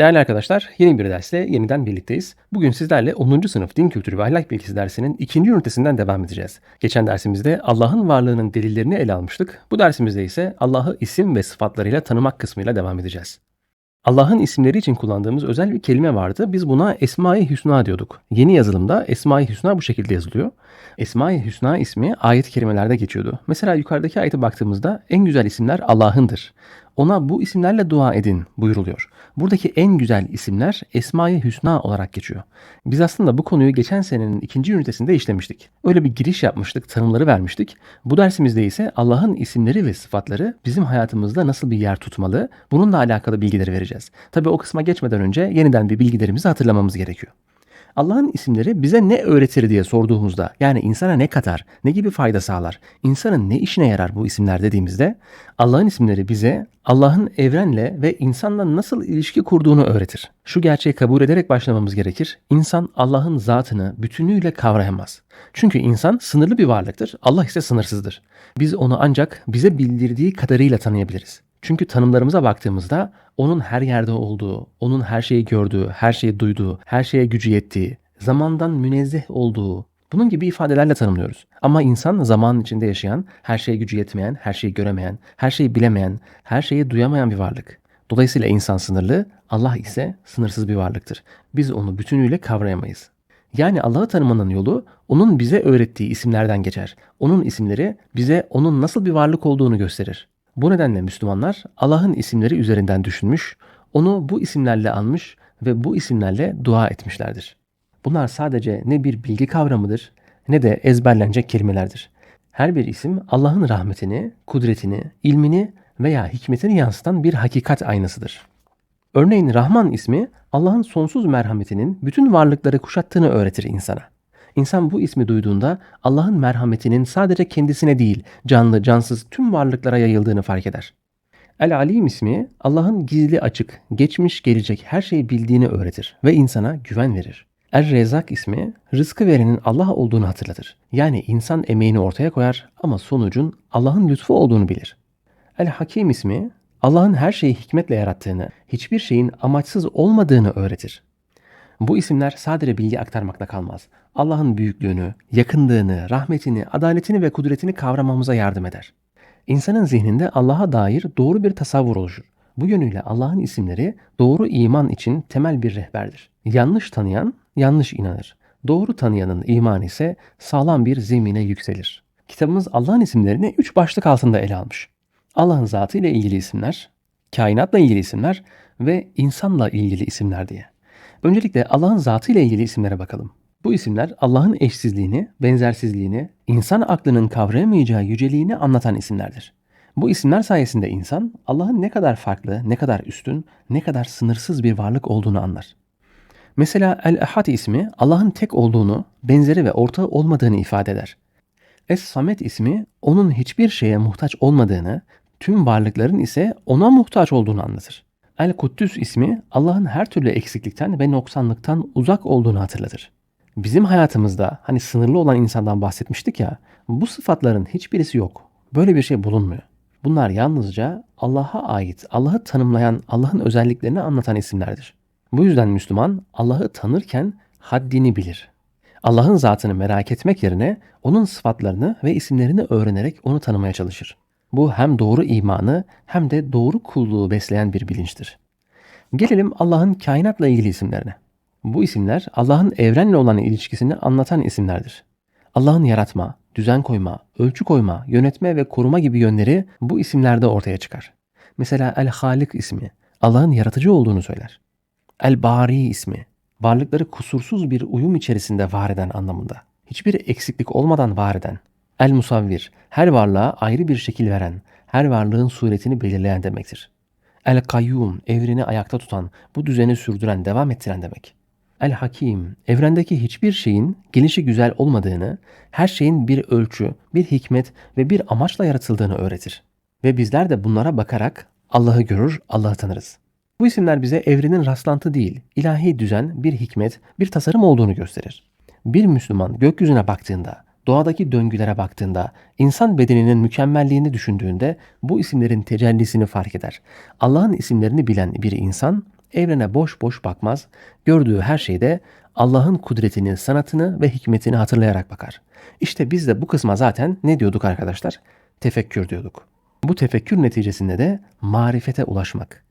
Değerli arkadaşlar, yeni bir dersle yeniden birlikteyiz. Bugün sizlerle 10. sınıf Din Kültürü ve Ahlak Bilgisi dersinin ikinci ünitesinden devam edeceğiz. Geçen dersimizde Allah'ın varlığının delillerini ele almıştık. Bu dersimizde ise Allah'ı isim ve sıfatlarıyla tanımak kısmıyla devam edeceğiz. Allah'ın isimleri için kullandığımız özel bir kelime vardı. Biz buna Esma-i Hüsna diyorduk. Yeni yazılımda Esma-i Hüsna bu şekilde yazılıyor. Esma-i Hüsna ismi ayet-i kerimelerde geçiyordu. Mesela yukarıdaki ayete baktığımızda en güzel isimler Allah'ındır. Ona bu isimlerle dua edin buyuruluyor. Buradaki en güzel isimler Esma-i Hüsna olarak geçiyor. Biz aslında bu konuyu geçen senenin ikinci ünitesinde işlemiştik. Öyle bir giriş yapmıştık, tanımları vermiştik. Bu dersimizde ise Allah'ın isimleri ve sıfatları bizim hayatımızda nasıl bir yer tutmalı, bununla alakalı bilgileri vereceğiz. Tabi o kısma geçmeden önce yeniden bir bilgilerimizi hatırlamamız gerekiyor. Allah'ın isimleri bize ne öğretir diye sorduğumuzda yani insana ne katar, ne gibi fayda sağlar, insanın ne işine yarar bu isimler dediğimizde Allah'ın isimleri bize Allah'ın evrenle ve insanla nasıl ilişki kurduğunu öğretir. Şu gerçeği kabul ederek başlamamız gerekir. İnsan Allah'ın zatını bütünüyle kavrayamaz. Çünkü insan sınırlı bir varlıktır, Allah ise sınırsızdır. Biz onu ancak bize bildirdiği kadarıyla tanıyabiliriz. Çünkü tanımlarımıza baktığımızda onun her yerde olduğu, onun her şeyi gördüğü, her şeyi duyduğu, her şeye gücü yettiği, zamandan münezzeh olduğu, bunun gibi ifadelerle tanımlıyoruz. Ama insan zamanın içinde yaşayan, her şeye gücü yetmeyen, her şeyi göremeyen, her şeyi bilemeyen, her şeyi duyamayan bir varlık. Dolayısıyla insan sınırlı, Allah ise sınırsız bir varlıktır. Biz onu bütünüyle kavrayamayız. Yani Allah'ı tanımanın yolu onun bize öğrettiği isimlerden geçer. Onun isimleri bize onun nasıl bir varlık olduğunu gösterir. Bu nedenle Müslümanlar Allah'ın isimleri üzerinden düşünmüş, onu bu isimlerle anmış ve bu isimlerle dua etmişlerdir. Bunlar sadece ne bir bilgi kavramıdır ne de ezberlenecek kelimelerdir. Her bir isim Allah'ın rahmetini, kudretini, ilmini veya hikmetini yansıtan bir hakikat aynasıdır. Örneğin Rahman ismi Allah'ın sonsuz merhametinin bütün varlıkları kuşattığını öğretir insana. İnsan bu ismi duyduğunda Allah'ın merhametinin sadece kendisine değil, canlı, cansız tüm varlıklara yayıldığını fark eder. El-Alim ismi Allah'ın gizli açık, geçmiş gelecek her şeyi bildiğini öğretir ve insana güven verir. Er-Rezak ismi rızkı verenin Allah olduğunu hatırlatır. Yani insan emeğini ortaya koyar ama sonucun Allah'ın lütfu olduğunu bilir. El-Hakim ismi Allah'ın her şeyi hikmetle yarattığını, hiçbir şeyin amaçsız olmadığını öğretir. Bu isimler sadece bilgi aktarmakla kalmaz. Allah'ın büyüklüğünü, yakınlığını, rahmetini, adaletini ve kudretini kavramamıza yardım eder. İnsanın zihninde Allah'a dair doğru bir tasavvur oluşur. Bu yönüyle Allah'ın isimleri doğru iman için temel bir rehberdir. Yanlış tanıyan yanlış inanır. Doğru tanıyanın imanı ise sağlam bir zemine yükselir. Kitabımız Allah'ın isimlerini üç başlık altında ele almış. Allah'ın zatı ile ilgili isimler, kainatla ilgili isimler ve insanla ilgili isimler diye. Öncelikle Allah'ın zatı ile ilgili isimlere bakalım. Bu isimler Allah'ın eşsizliğini, benzersizliğini, insan aklının kavrayamayacağı yüceliğini anlatan isimlerdir. Bu isimler sayesinde insan Allah'ın ne kadar farklı, ne kadar üstün, ne kadar sınırsız bir varlık olduğunu anlar. Mesela El-Ehad ismi Allah'ın tek olduğunu, benzeri ve ortağı olmadığını ifade eder. Es-Samet ismi onun hiçbir şeye muhtaç olmadığını, tüm varlıkların ise ona muhtaç olduğunu anlatır. El-Kuddüs ismi Allah'ın her türlü eksiklikten ve noksanlıktan uzak olduğunu hatırlatır. Bizim hayatımızda hani sınırlı olan insandan bahsetmiştik ya, bu sıfatların hiçbirisi yok. Böyle bir şey bulunmuyor. Bunlar yalnızca Allah'a ait, Allah'ı tanımlayan, Allah'ın özelliklerini anlatan isimlerdir. Bu yüzden Müslüman Allah'ı tanırken haddini bilir. Allah'ın zatını merak etmek yerine onun sıfatlarını ve isimlerini öğrenerek onu tanımaya çalışır. Bu hem doğru imanı hem de doğru kulluğu besleyen bir bilinçtir. Gelelim Allah'ın kainatla ilgili isimlerine. Bu isimler Allah'ın evrenle olan ilişkisini anlatan isimlerdir. Allah'ın yaratma, düzen koyma, ölçü koyma, yönetme ve koruma gibi yönleri bu isimlerde ortaya çıkar. Mesela El-Halik ismi Allah'ın yaratıcı olduğunu söyler. El-Bari ismi varlıkları kusursuz bir uyum içerisinde var eden anlamında. Hiçbir eksiklik olmadan var eden. El-Musavvir her varlığa ayrı bir şekil veren, her varlığın suretini belirleyen demektir. El-Kayyum evreni ayakta tutan, bu düzeni sürdüren, devam ettiren demek. El-Hakim, evrendeki hiçbir şeyin gelişi güzel olmadığını, her şeyin bir ölçü, bir hikmet ve bir amaçla yaratıldığını öğretir. Ve bizler de bunlara bakarak Allah'ı görür, Allah'ı tanırız. Bu isimler bize evrenin rastlantı değil, ilahi düzen, bir hikmet, bir tasarım olduğunu gösterir. Bir Müslüman gökyüzüne baktığında, doğadaki döngülere baktığında, insan bedeninin mükemmelliğini düşündüğünde bu isimlerin tecellisini fark eder. Allah'ın isimlerini bilen bir insan evrene boş boş bakmaz. Gördüğü her şeyde Allah'ın kudretini, sanatını ve hikmetini hatırlayarak bakar. İşte biz de bu kısma zaten ne diyorduk arkadaşlar? Tefekkür diyorduk. Bu tefekkür neticesinde de marifete ulaşmak.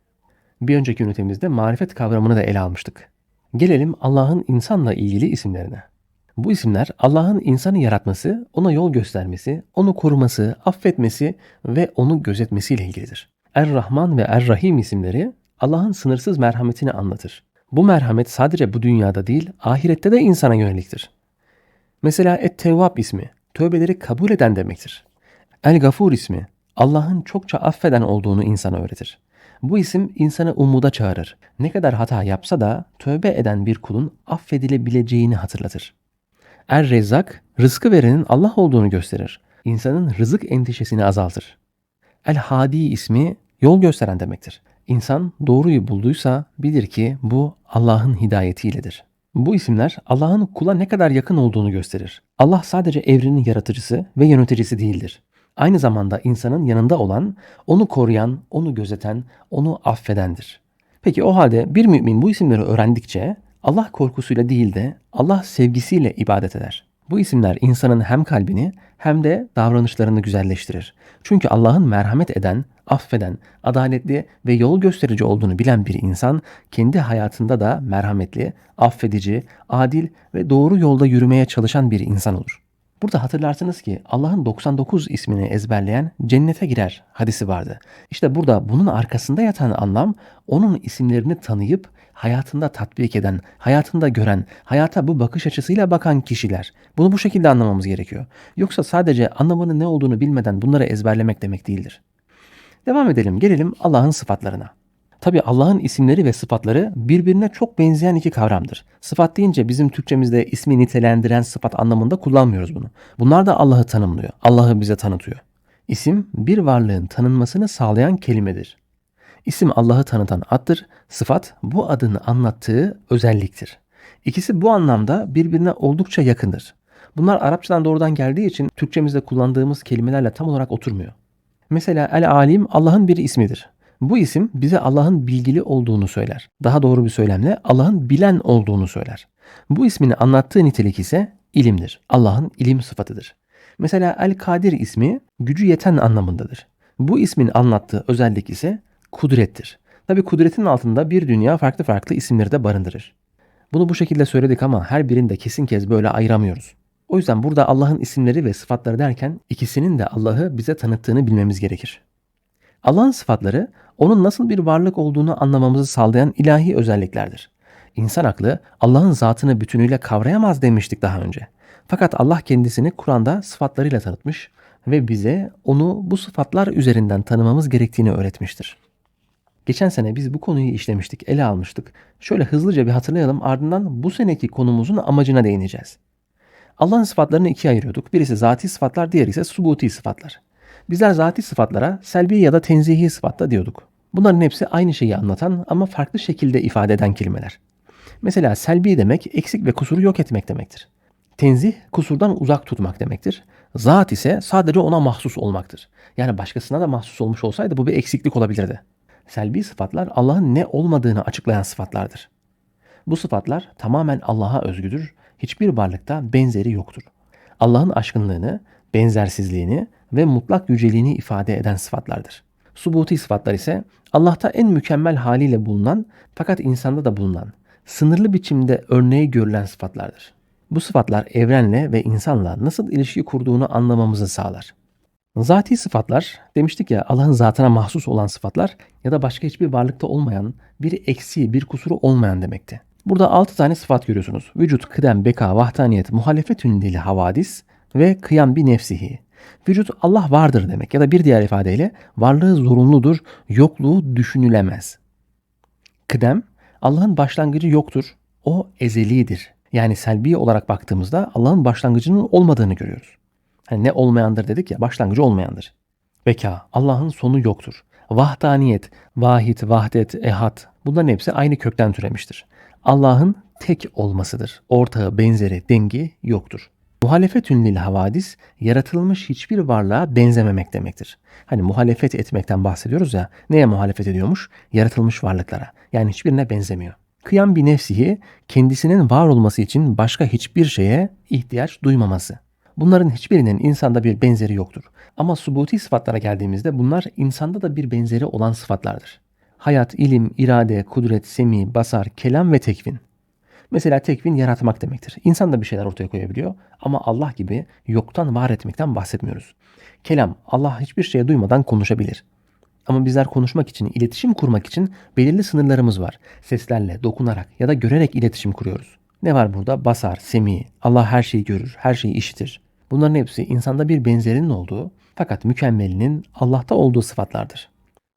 Bir önceki ünitemizde marifet kavramını da ele almıştık. Gelelim Allah'ın insanla ilgili isimlerine. Bu isimler Allah'ın insanı yaratması, ona yol göstermesi, onu koruması, affetmesi ve onu gözetmesiyle ilgilidir. Er-Rahman ve Er-Rahim isimleri Allah'ın sınırsız merhametini anlatır. Bu merhamet sadece bu dünyada değil, ahirette de insana yöneliktir. Mesela Et-Tevvab ismi, tövbeleri kabul eden demektir. El-Gafur ismi, Allah'ın çokça affeden olduğunu insana öğretir. Bu isim insanı umuda çağırır. Ne kadar hata yapsa da tövbe eden bir kulun affedilebileceğini hatırlatır. Er-Rezzak, rızkı verenin Allah olduğunu gösterir. İnsanın rızık endişesini azaltır. El-Hadi ismi yol gösteren demektir. İnsan doğruyu bulduysa bilir ki bu Allah'ın hidayetiyledir. Bu isimler Allah'ın kula ne kadar yakın olduğunu gösterir. Allah sadece evrenin yaratıcısı ve yöneticisi değildir. Aynı zamanda insanın yanında olan, onu koruyan, onu gözeten, onu affedendir. Peki o halde bir mümin bu isimleri öğrendikçe Allah korkusuyla değil de Allah sevgisiyle ibadet eder. Bu isimler insanın hem kalbini hem de davranışlarını güzelleştirir. Çünkü Allah'ın merhamet eden, affeden, adaletli ve yol gösterici olduğunu bilen bir insan kendi hayatında da merhametli, affedici, adil ve doğru yolda yürümeye çalışan bir insan olur. Burada hatırlarsınız ki Allah'ın 99 ismini ezberleyen cennete girer hadisi vardı. İşte burada bunun arkasında yatan anlam onun isimlerini tanıyıp hayatında tatbik eden, hayatında gören, hayata bu bakış açısıyla bakan kişiler. Bunu bu şekilde anlamamız gerekiyor. Yoksa sadece anlamının ne olduğunu bilmeden bunları ezberlemek demek değildir. Devam edelim. Gelelim Allah'ın sıfatlarına. Tabi Allah'ın isimleri ve sıfatları birbirine çok benzeyen iki kavramdır. Sıfat deyince bizim Türkçemizde ismi nitelendiren sıfat anlamında kullanmıyoruz bunu. Bunlar da Allah'ı tanımlıyor. Allah'ı bize tanıtıyor. İsim bir varlığın tanınmasını sağlayan kelimedir. İsim Allah'ı tanıtan addır, sıfat bu adını anlattığı özelliktir. İkisi bu anlamda birbirine oldukça yakındır. Bunlar Arapçadan doğrudan geldiği için Türkçemizde kullandığımız kelimelerle tam olarak oturmuyor. Mesela El-Alim Allah'ın bir ismidir. Bu isim bize Allah'ın bilgili olduğunu söyler. Daha doğru bir söylemle Allah'ın bilen olduğunu söyler. Bu ismini anlattığı nitelik ise ilimdir. Allah'ın ilim sıfatıdır. Mesela El-Kadir ismi gücü yeten anlamındadır. Bu ismin anlattığı özellik ise kudrettir. Tabi kudretin altında bir dünya farklı farklı isimleri de barındırır. Bunu bu şekilde söyledik ama her birinde kesin kez böyle ayıramıyoruz. O yüzden burada Allah'ın isimleri ve sıfatları derken ikisinin de Allah'ı bize tanıttığını bilmemiz gerekir. Allah'ın sıfatları onun nasıl bir varlık olduğunu anlamamızı sağlayan ilahi özelliklerdir. İnsan aklı Allah'ın zatını bütünüyle kavrayamaz demiştik daha önce. Fakat Allah kendisini Kur'an'da sıfatlarıyla tanıtmış ve bize onu bu sıfatlar üzerinden tanımamız gerektiğini öğretmiştir. Geçen sene biz bu konuyu işlemiştik, ele almıştık. Şöyle hızlıca bir hatırlayalım ardından bu seneki konumuzun amacına değineceğiz. Allah'ın sıfatlarını ikiye ayırıyorduk. Birisi zati sıfatlar, diğeri ise subuti sıfatlar. Bizler zati sıfatlara selbi ya da tenzihi sıfatta diyorduk. Bunların hepsi aynı şeyi anlatan ama farklı şekilde ifade eden kelimeler. Mesela selbi demek eksik ve kusuru yok etmek demektir. Tenzih kusurdan uzak tutmak demektir. Zat ise sadece ona mahsus olmaktır. Yani başkasına da mahsus olmuş olsaydı bu bir eksiklik olabilirdi. Selbi sıfatlar Allah'ın ne olmadığını açıklayan sıfatlardır. Bu sıfatlar tamamen Allah'a özgüdür. Hiçbir varlıkta benzeri yoktur. Allah'ın aşkınlığını, benzersizliğini ve mutlak yüceliğini ifade eden sıfatlardır. Subuti sıfatlar ise Allah'ta en mükemmel haliyle bulunan fakat insanda da bulunan, sınırlı biçimde örneği görülen sıfatlardır. Bu sıfatlar evrenle ve insanla nasıl ilişki kurduğunu anlamamızı sağlar. Zati sıfatlar demiştik ya Allah'ın zatına mahsus olan sıfatlar ya da başka hiçbir varlıkta olmayan, bir eksiği, bir kusuru olmayan demekti. Burada 6 tane sıfat görüyorsunuz. Vücut, kıdem, beka, vahdaniyet, muhalefet ünlili havadis ve kıyam bir nefsihi. Vücut Allah vardır demek ya da bir diğer ifadeyle varlığı zorunludur, yokluğu düşünülemez. Kıdem Allah'ın başlangıcı yoktur, o ezelidir. Yani selbi olarak baktığımızda Allah'ın başlangıcının olmadığını görüyoruz. Hani ne olmayandır dedik ya başlangıcı olmayandır. Beka Allah'ın sonu yoktur. Vahdaniyet, vahid, vahdet, ehad bunların hepsi aynı kökten türemiştir. Allah'ın tek olmasıdır. Ortağı, benzeri, dengi yoktur. Muhalefetün lil havadis yaratılmış hiçbir varlığa benzememek demektir. Hani muhalefet etmekten bahsediyoruz ya. Neye muhalefet ediyormuş? Yaratılmış varlıklara. Yani hiçbirine benzemiyor. Kıyam bir nefsihi kendisinin var olması için başka hiçbir şeye ihtiyaç duymaması. Bunların hiçbirinin insanda bir benzeri yoktur. Ama subuti sıfatlara geldiğimizde bunlar insanda da bir benzeri olan sıfatlardır. Hayat, ilim, irade, kudret, semi, basar, kelam ve tekvin. Mesela tekvin yaratmak demektir. İnsan da bir şeyler ortaya koyabiliyor ama Allah gibi yoktan var etmekten bahsetmiyoruz. Kelam, Allah hiçbir şeye duymadan konuşabilir. Ama bizler konuşmak için, iletişim kurmak için belirli sınırlarımız var. Seslerle, dokunarak ya da görerek iletişim kuruyoruz. Ne var burada? Basar, semi, Allah her şeyi görür, her şeyi işitir. Bunların hepsi insanda bir benzerinin olduğu fakat mükemmelinin Allah'ta olduğu sıfatlardır.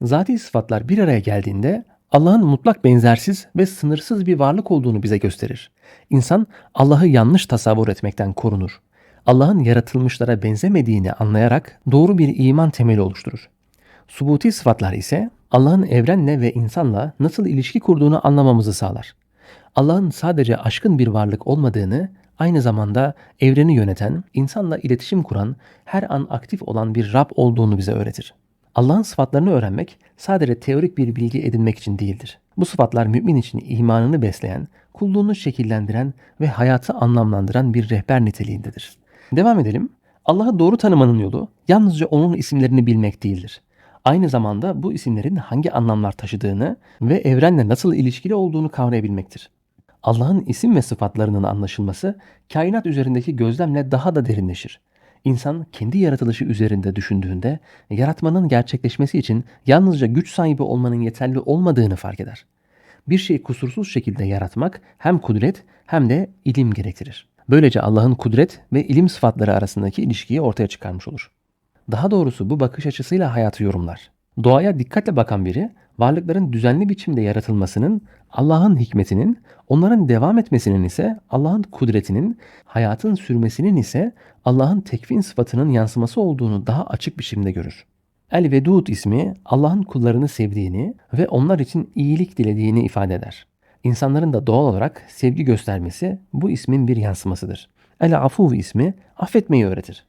Zati sıfatlar bir araya geldiğinde Allah'ın mutlak benzersiz ve sınırsız bir varlık olduğunu bize gösterir. İnsan Allah'ı yanlış tasavvur etmekten korunur. Allah'ın yaratılmışlara benzemediğini anlayarak doğru bir iman temeli oluşturur. Subuti sıfatlar ise Allah'ın evrenle ve insanla nasıl ilişki kurduğunu anlamamızı sağlar. Allah'ın sadece aşkın bir varlık olmadığını, aynı zamanda evreni yöneten, insanla iletişim kuran, her an aktif olan bir Rab olduğunu bize öğretir. Allah'ın sıfatlarını öğrenmek sadece teorik bir bilgi edinmek için değildir. Bu sıfatlar mümin için imanını besleyen, kulluğunu şekillendiren ve hayatı anlamlandıran bir rehber niteliğindedir. Devam edelim. Allah'ı doğru tanımanın yolu yalnızca onun isimlerini bilmek değildir. Aynı zamanda bu isimlerin hangi anlamlar taşıdığını ve evrenle nasıl ilişkili olduğunu kavrayabilmektir. Allah'ın isim ve sıfatlarının anlaşılması kainat üzerindeki gözlemle daha da derinleşir. İnsan kendi yaratılışı üzerinde düşündüğünde yaratmanın gerçekleşmesi için yalnızca güç sahibi olmanın yeterli olmadığını fark eder. Bir şeyi kusursuz şekilde yaratmak hem kudret hem de ilim gerektirir. Böylece Allah'ın kudret ve ilim sıfatları arasındaki ilişkiyi ortaya çıkarmış olur. Daha doğrusu bu bakış açısıyla hayatı yorumlar. Doğaya dikkatle bakan biri varlıkların düzenli biçimde yaratılmasının Allah'ın hikmetinin, onların devam etmesinin ise Allah'ın kudretinin, hayatın sürmesinin ise Allah'ın tekvin sıfatının yansıması olduğunu daha açık bir şekilde görür. El-Vedud ismi Allah'ın kullarını sevdiğini ve onlar için iyilik dilediğini ifade eder. İnsanların da doğal olarak sevgi göstermesi bu ismin bir yansımasıdır. El-Afuv ismi affetmeyi öğretir.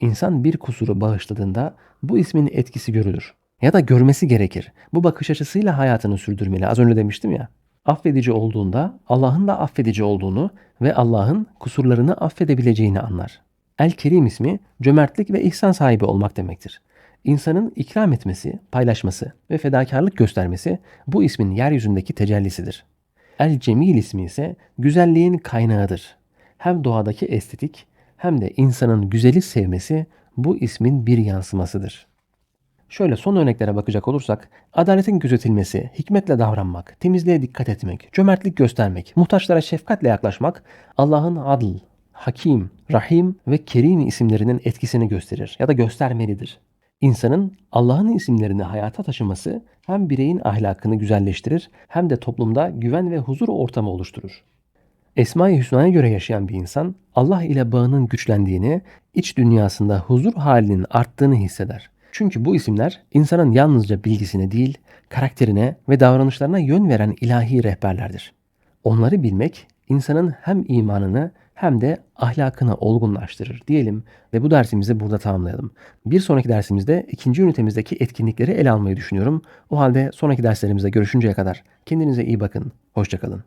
İnsan bir kusuru bağışladığında bu ismin etkisi görülür. Ya da görmesi gerekir. Bu bakış açısıyla hayatını sürdürmeli. Az önce demiştim ya. Affedici olduğunda Allah'ın da affedici olduğunu ve Allah'ın kusurlarını affedebileceğini anlar. El-Kerim ismi cömertlik ve ihsan sahibi olmak demektir. İnsanın ikram etmesi, paylaşması ve fedakarlık göstermesi bu ismin yeryüzündeki tecellisidir. El-Cemil ismi ise güzelliğin kaynağıdır. Hem doğadaki estetik hem de insanın güzeli sevmesi bu ismin bir yansımasıdır. Şöyle son örneklere bakacak olursak, adaletin gözetilmesi, hikmetle davranmak, temizliğe dikkat etmek, cömertlik göstermek, muhtaçlara şefkatle yaklaşmak, Allah'ın adl, hakim, rahim ve kerim isimlerinin etkisini gösterir ya da göstermelidir. İnsanın Allah'ın isimlerini hayata taşıması hem bireyin ahlakını güzelleştirir hem de toplumda güven ve huzur ortamı oluşturur. Esma-i Hüsna'ya göre yaşayan bir insan Allah ile bağının güçlendiğini, iç dünyasında huzur halinin arttığını hisseder. Çünkü bu isimler insanın yalnızca bilgisine değil, karakterine ve davranışlarına yön veren ilahi rehberlerdir. Onları bilmek insanın hem imanını hem de ahlakını olgunlaştırır diyelim ve bu dersimizi burada tamamlayalım. Bir sonraki dersimizde ikinci ünitemizdeki etkinlikleri ele almayı düşünüyorum. O halde sonraki derslerimizde görüşünceye kadar kendinize iyi bakın. Hoşçakalın.